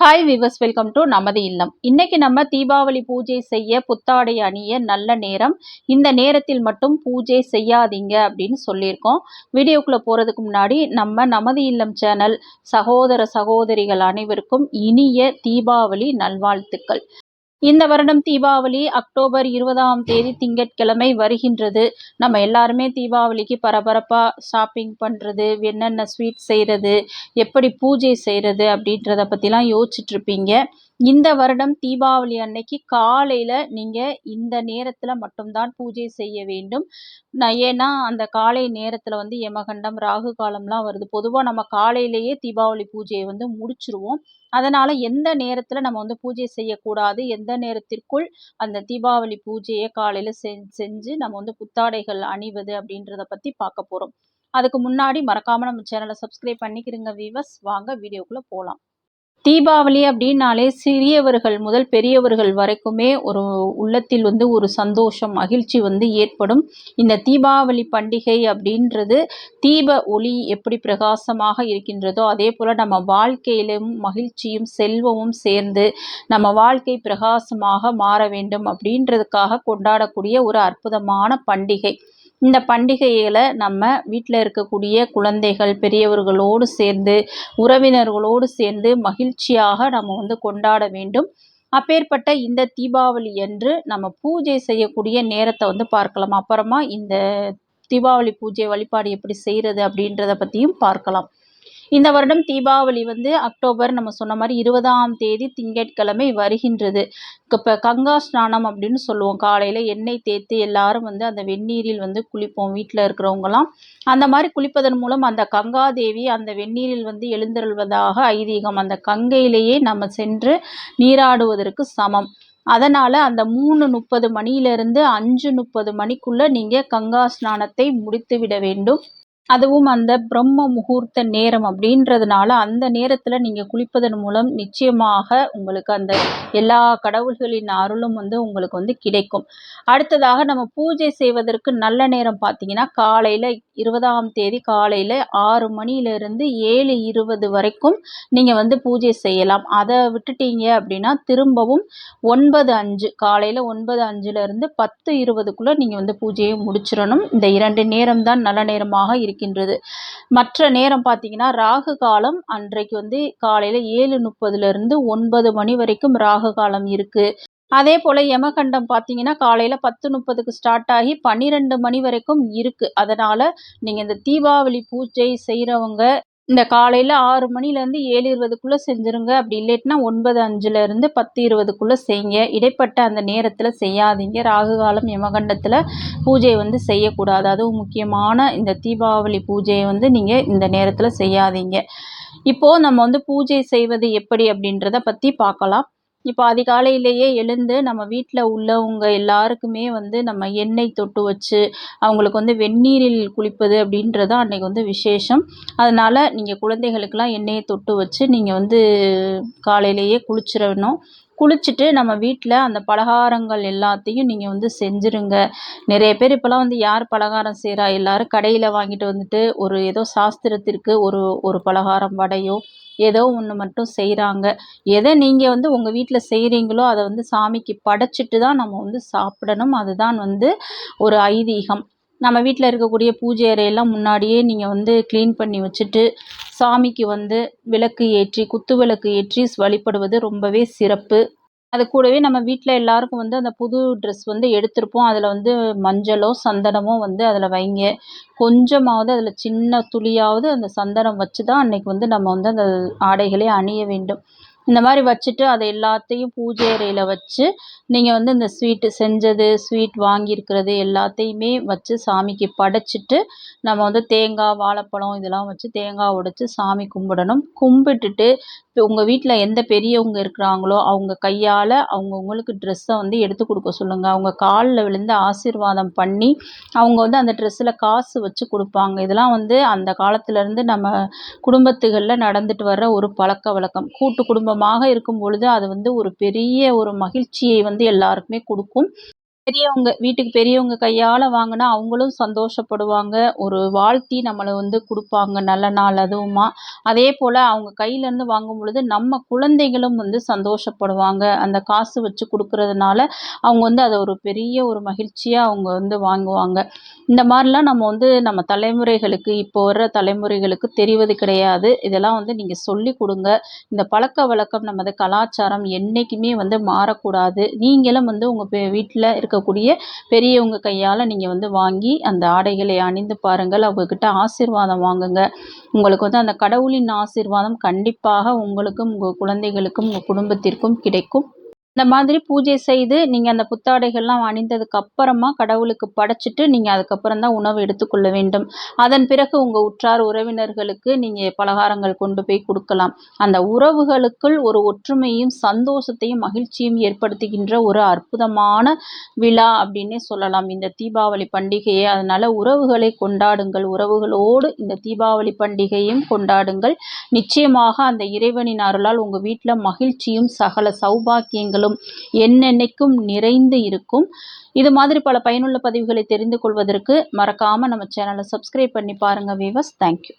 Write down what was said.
Hi viewers welcome to நமது இல்லம். இன்னைக்கு நம்ம தீபாவளி பூஜை செய்ய புத்தாடை அணிய நல்ல நேரம். இந்த நேரத்தில் மட்டும் பூஜை செய்யாதீங்க அப்படின்னு சொல்லியிருக்கோம். வீடியோக்குள்ளே போகிறதுக்கு முன்னாடி நம்ம நமது இல்லம் சேனல் சகோதர சகோதரிகள் அனைவருக்கும் இனிய தீபாவளி நல்வாழ்த்துக்கள். இந்த வருடம் தீபாவளி அக்டோபர் இருபதாம் தேதி திங்கட்கிழமை வருகின்றது. நம்ம எல்லாருமே தீபாவளிக்கு பரபரப்பாக ஷாப்பிங் பண்ணுறது என்னென்ன ஸ்வீட் செய்கிறது எப்படி பூஜை செய்கிறது அப்படின்றத பற்றிலாம் யோசிச்சுட்ருப்பீங்க இந்த வருடம் தீபாவளி அன்னைக்கு காலையில் நீங்கள் இந்த நேரத்தில் மட்டும்தான் பூஜை செய்ய வேண்டும். நான் ஏன்னா அந்த காலை நேரத்தில் வந்து யமகண்டம் ராகு காலம்லாம் வருது. பொதுவாக நம்ம காலையிலேயே தீபாவளி பூஜையை வந்து முடிச்சிருவோம். அதனால் எந்த நேரத்தில் நம்ம வந்து பூஜை செய்யக்கூடாது எந்த நேரத்திற்குள் அந்த தீபாவளி பூஜையை காலையில் செஞ்சு நம்ம வந்து புத்தாடைகள் அணிவது அப்படின்றத பற்றி பார்க்க போகிறோம் அதுக்கு முன்னாடி மறக்காமல் நம்ம சேனலை சப்ஸ்கிரைப் பண்ணிக்கிறங்க வீவர்ஸ் வாங்க வீடியோக்குள்ளே போகலாம் தீபாவளி அப்படின்னாலே சிறியவர்கள் முதல் பெரியவர்கள் வரைக்குமே ஒரு உள்ளத்தில் வந்து ஒரு சந்தோஷம் மகிழ்ச்சி வந்து ஏற்படும். இந்த தீபாவளி பண்டிகை அப்படின்றது தீப ஒளி எப்படி பிரகாசமாக இருக்கின்றதோ அதே போல் நம்ம வாழ்க்கையிலும் மகிழ்ச்சியும் செல்வமும் சேர்ந்து நம்ம வாழ்க்கை பிரகாசமாக மாற வேண்டும் அப்படின்றதுக்காக கொண்டாடக்கூடிய ஒரு அற்புதமான பண்டிகை. இந்த பண்டிகைகளை நம்ம வீட்டில் இருக்கக்கூடிய குழந்தைகள் பெரியவர்களோடு சேர்ந்து உறவினர்களோடு சேர்ந்து மகிழ்ச்சியாக நம்ம வந்து கொண்டாட வேண்டும். அப்பேற்பட்ட இந்த தீபாவளி என்று நம்ம பூஜை செய்யக்கூடிய நேரத்தை வந்து பார்க்கலாம். அப்புறமா இந்த தீபாவளி பூஜை வழிபாடு எப்படி செய்கிறது அப்படின்றத பற்றியும் பார்க்கலாம். இந்த வருடம் தீபாவளி வந்து அக்டோபர் நம்ம சொன்ன மாதிரி இருபதாம் தேதி திங்கட்கிழமை வருகின்றது. இப்போ கங்கா ஸ்நானம் அப்படின்னு சொல்லுவோம். காலையில் எண்ணெய் தேய்த்து எல்லாரும் வந்து அந்த வெந்நீரில் வந்து குளிப்போம். வீட்டில் இருக்கிறவங்கலாம் அந்த மாதிரி குளிப்பதன் மூலம் அந்த கங்கா தேவி அந்த வெந்நீரில் வந்து எழுந்தருள்வதாக ஐதீகம். அந்த கங்கையிலேயே நம்ம சென்று நீராடுவதற்கு சமம். அதனால் அந்த மூணு முப்பது மணியிலிருந்து அஞ்சு முப்பது மணிக்குள்ளே நீங்கள் கங்கா ஸ்நானத்தை முடித்து விட வேண்டும். அதுவும் அந்த பிரம்ம முகூர்த்த நேரம் அப்படின்றதுனால அந்த நேரத்தில் நீங்கள் குளிப்பதன் மூலம் நிச்சயமாக உங்களுக்கு அந்த எல்லா கடவுள்களின் அருளும் வந்து உங்களுக்கு வந்து கிடைக்கும். அடுத்ததாக நம்ம பூஜை செய்வதற்கு நல்ல நேரம் பார்த்தீங்கன்னா காலையில் இருபதாம் தேதி காலையில் ஆறு மணியிலிருந்து ஏழு இருபது வரைக்கும் நீங்கள் வந்து பூஜை செய்யலாம். அதை விட்டுட்டீங்க அப்படின்னா திரும்பவும் ஒன்பது அஞ்சு காலையில் ஒன்பது அஞ்சுலேருந்து பத்து இருபதுக்குள்ளே நீங்கள் வந்து பூஜையை முடிச்சிடணும். இந்த இரண்டு நேரம் தான் நல்ல நேரமாக இருக்கு இருக்கின்றது. மற்ற நேரம் பார்த்தீங்கன்னா ராகு காலம் அன்றைக்கு வந்து காலையில் ஏழு முப்பதுலேருந்து ஒன்பது மணி வரைக்கும் ராகு காலம் இருக்குது அதே போல் யமகண்டம் பார்த்தீங்கன்னா காலையில் பத்து முப்பதுக்கு ஸ்டார்ட் ஆகி பன்னிரெண்டு மணி வரைக்கும் இருக்குது அதனால் நீங்கள் இந்த தீபாவளி பூஜை செய்கிறவங்க இந்த காலையில் ஆறு மணிலேருந்து ஏழு இருபதுக்குள்ளே செஞ்சுருங்க. அப்படி இல்லைட்டுனா ஒன்பது அஞ்சுலேருந்து பத்து இருபதுக்குள்ளே செய்யுங்க. இடைப்பட்ட அந்த நேரத்தில் செய்யாதீங்க. ராகு காலம் யமகண்டத்தில் பூஜை வந்து செய்யக்கூடாது. அதுவும் முக்கியமான இந்த தீபாவளி பூஜையை வந்து நீங்கள் இந்த நேரத்தில் செய்யாதீங்க. இப்போது நம்ம வந்து பூஜை செய்வது எப்படி அப்படின்றத பற்றி பார்க்கலாம். இப்போ அதிகாலையிலேயே எழுந்து நம்ம வீட்டில் உள்ளவங்க எல்லாருக்குமே வந்து நம்ம எண்ணெய் தொட்டு வச்சு அவங்களுக்கு வந்து வெந்நீரில் குளிப்பது அப்படின்றது அன்றைக்கி வந்து விசேஷம். அதனால் நீங்கள் குழந்தைகளுக்கெல்லாம் எண்ணெயை தொட்டு வச்சு நீங்கள் வந்து காலையிலேயே குளிச்சிடணும். குளிச்சுட்டு நம்ம வீட்டில் அந்த பலகாரங்கள் எல்லாத்தையும் நீங்கள் வந்து செஞ்சுருங்க. நிறைய பேர் இப்போலாம் வந்து யார் பலகாரம் செய்கிறா எல்லோரும் கடையில் வாங்கிட்டு வந்துட்டு ஒரு ஏதோ சாஸ்திரத்திற்கு ஒரு ஒரு பலகாரம் வடையோ ஏதோ ஒன்று மட்டும் செய்கிறாங்க எதை நீங்கள் வந்து உங்கள் வீட்டில் செய்கிறீங்களோ அதை வந்து சாமிக்கு படைச்சிட்டு தான் நம்ம வந்து சாப்பிடணும். அதுதான் வந்து ஒரு ஐதீகம். நம்ம வீட்டில் இருக்கக்கூடிய பூஜை அறையெல்லாம் முன்னாடியே நீங்கள் வந்து க்ளீன் பண்ணி வச்சுட்டு சாமிக்கு வந்து விளக்கு ஏற்றி குத்து விளக்கு ஏற்றி வழிபடுவது ரொம்பவே சிறப்பு. அது கூடவே நம்ம வீட்டில் எல்லாருக்கும் வந்து அந்த புது ட்ரெஸ் வந்து எடுத்திருப்போம். அதில் வந்து மஞ்சளோ சந்தனமோ வந்து அதில் வைங்க. கொஞ்சமாவது அதில் சின்ன துளியாவது அந்த சந்தனம் வச்சு தான் அன்றைக்கி வந்து நம்ம வந்து அந்த ஆடைகளை அணிய வேண்டும். இந்த மாதிரி வச்சுட்டு அதை எல்லாத்தையும் பூஜை அறையில் வச்சு நீங்கள் வந்து இந்த ஸ்வீட்டு செஞ்சது ஸ்வீட் வாங்கியிருக்கிறது எல்லாத்தையுமே வச்சு சாமிக்கு படைச்சிட்டு நம்ம வந்து தேங்காய் வாழைப்பழம் இதெல்லாம் வச்சு தேங்காய் உடைச்சி சாமி கும்பிடணும். கும்பிட்டுட்டு இப்போ உங்கள் வீட்டில் எந்த பெரியவங்க இருக்கிறாங்களோ அவங்க கையால் அவங்கவுங்களுக்கு ட்ரெஸ்ஸை வந்து எடுத்து கொடுக்க சொல்லுங்கள் அவங்க காலில் விழுந்து ஆசீர்வாதம் பண்ணி அவங்க வந்து அந்த ட்ரெஸ்ஸில் காசு வச்சு கொடுப்பாங்க. இதெல்லாம் வந்து அந்த காலத்துலேருந்து நம்ம குடும்பத்துகளில் நடந்துட்டு வர்ற ஒரு பழக்க வழக்கம். கூட்டு குடும்பமாக இருக்கும் பொழுது அது வந்து ஒரு பெரிய ஒரு மகிழ்ச்சியை வந்து எல்லாருக்குமே கொடுக்கும். பெரியவங்க வீட்டுக்கு பெரியவங்க கையால் வாங்கினா அவங்களும் சந்தோஷப்படுவாங்க. ஒரு வாழ்த்தி நம்மளை வந்து கொடுப்பாங்க நல்ல நாள் அதுவுமா. அதே போல் அவங்க கையிலேருந்து வாங்கும் பொழுது நம்ம குழந்தைகளும் வந்து சந்தோஷப்படுவாங்க. அந்த காசு வச்சு கொடுக்கறதுனால அவங்க வந்து அதை ஒரு பெரிய ஒரு மகிழ்ச்சியாக அவங்க வந்து வாங்குவாங்க. இந்த மாதிரிலாம் நம்ம வந்து நம்ம தலைமுறைகளுக்கு இப்போ வர்ற தலைமுறைகளுக்கு தெரிவது கிடையாது. இதெல்லாம் வந்து நீங்கள் சொல்லி கொடுங்க. இந்த பழக்க வழக்கம் நமது கலாச்சாரம் என்றைக்குமே வந்து மாறக்கூடாது. நீங்களும் வந்து உங்கள் வீட்டில் இருக்க இருக்கக்கூடிய பெரியவங்க கையால் நீங்கள் வந்து வாங்கி அந்த ஆடைகளை அணிந்து பாருங்கள். அவங்கக்கிட்ட ஆசீர்வாதம் வாங்குங்க. உங்களுக்கு வந்து அந்த கடவுளின் ஆசீர்வாதம் கண்டிப்பாக உங்களுக்கும் உங்கள் குழந்தைகளுக்கும் உங்கள் குடும்பத்திற்கும் கிடைக்கும். இந்த மாதிரி பூஜை செய்து நீங்கள் அந்த புத்தாடைகள்லாம் அணிந்ததுக்கு அப்புறமா கடவுளுக்கு படைச்சிட்டு நீங்கள் அதுக்கப்புறம் தான் உணவு எடுத்துக்கொள்ள வேண்டும். அதன் பிறகு உங்கள் உற்றார் உறவினர்களுக்கு நீங்கள் பலகாரங்கள் கொண்டு போய் கொடுக்கலாம். அந்த உறவுகளுக்குள் ஒரு ஒற்றுமையும் சந்தோஷத்தையும் மகிழ்ச்சியும் ஏற்படுத்துகின்ற ஒரு அற்புதமான விழா அப்படின்னே சொல்லலாம். இந்த தீபாவளி பண்டிகையை அதனால் உறவுகளை கொண்டாடுங்கள். உறவுகளோடு இந்த தீபாவளி பண்டிகையும் கொண்டாடுங்கள். நிச்சயமாக அந்த இறைவனின் அருளால் உங்கள் வீட்டில் மகிழ்ச்சியும் சகல சௌபாக்கியங்களும் என்னென்னைக்கும் நிறைந்து இருக்கும். இது மாதிரி பல பயனுள்ள பதிவுகளை தெரிந்து கொள்வதற்கு மறக்காமல் நம்ம சேனலை சப்ஸ்கிரைப் பண்ணி பாருங்கள் வீவர்ஸ் தேங்க்யூ